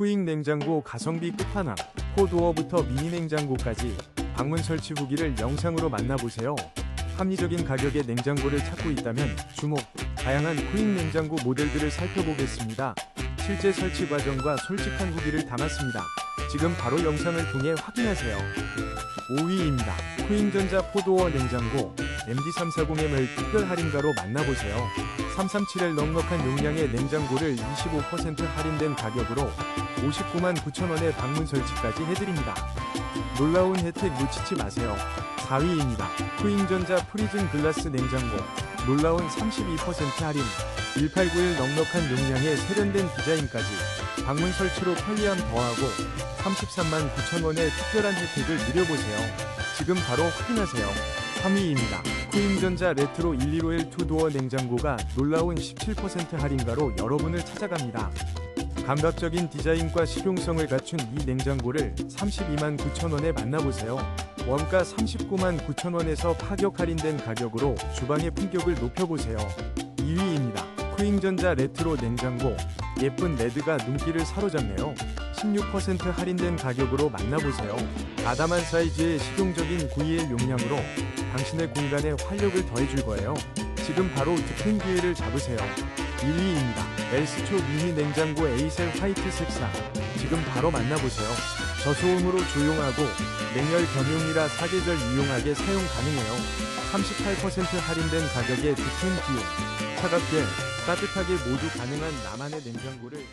쿠잉 냉장고 가성비 끝판왕, 코도어부터 미니 냉장고까지 방문 설치 후기를 영상으로 만나보세요. 합리적인 가격의 냉장고를 찾고 있다면 주목, 다양한 쿠잉 냉장고 모델들을 살펴보겠습니다. 실제 설치 과정과 솔직한 후기를 담았습니다. 지금 바로 영상을 통해 확인하세요. 5위입니다. 쿠잉전자 포도어 냉장고 MD340M을 특별 할인가로 만나보세요. 337L 넉넉한 용량의 냉장고를 25% 할인된 가격으로 59만 9천원에 방문 설치까지 해드립니다. 놀라운 혜택 놓치지 마세요. 4위입니다. 쿠잉전자 프리즌 글라스 냉장고 놀라운 32% 할인 1891 넉넉한 용량의 세련된 디자인까지 방문 설치로 편리함 더하고 33만 9천원의 특별한 혜택을 누려보세요. 지금 바로 확인하세요. 3위입니다. 쿠잉전자 레트로 115L 투도어 냉장고가 놀라운 17% 할인가로 여러분을 찾아갑니다. 감각적인 디자인과 실용성을 갖춘 이 냉장고를 32만 9천원에 만나보세요. 원가 39만 9천원에서 파격 할인된 가격으로 주방의 품격을 높여보세요. 2위입니다. 쿠잉전자 레트로 냉장고 예쁜 레드가 눈길을 사로잡네요. 16% 할인된 가격으로 만나보세요. 아담한 사이즈의 실용적인 921 용량으로 당신의 공간에 활력을 더해줄 거예요. 지금 바로 득템 기회를 잡으세요. 1위입니다. 엘스초 미니 냉장고 에이셀 화이트 색상. 지금 바로 만나보세요. 저소음으로 조용하고 냉열 겸용이라 사계절 유용하게 사용 가능해요. 38% 할인된 가격에 득템 기회. 차갑게 따뜻하게 모두 가능한 나만의 냉장고를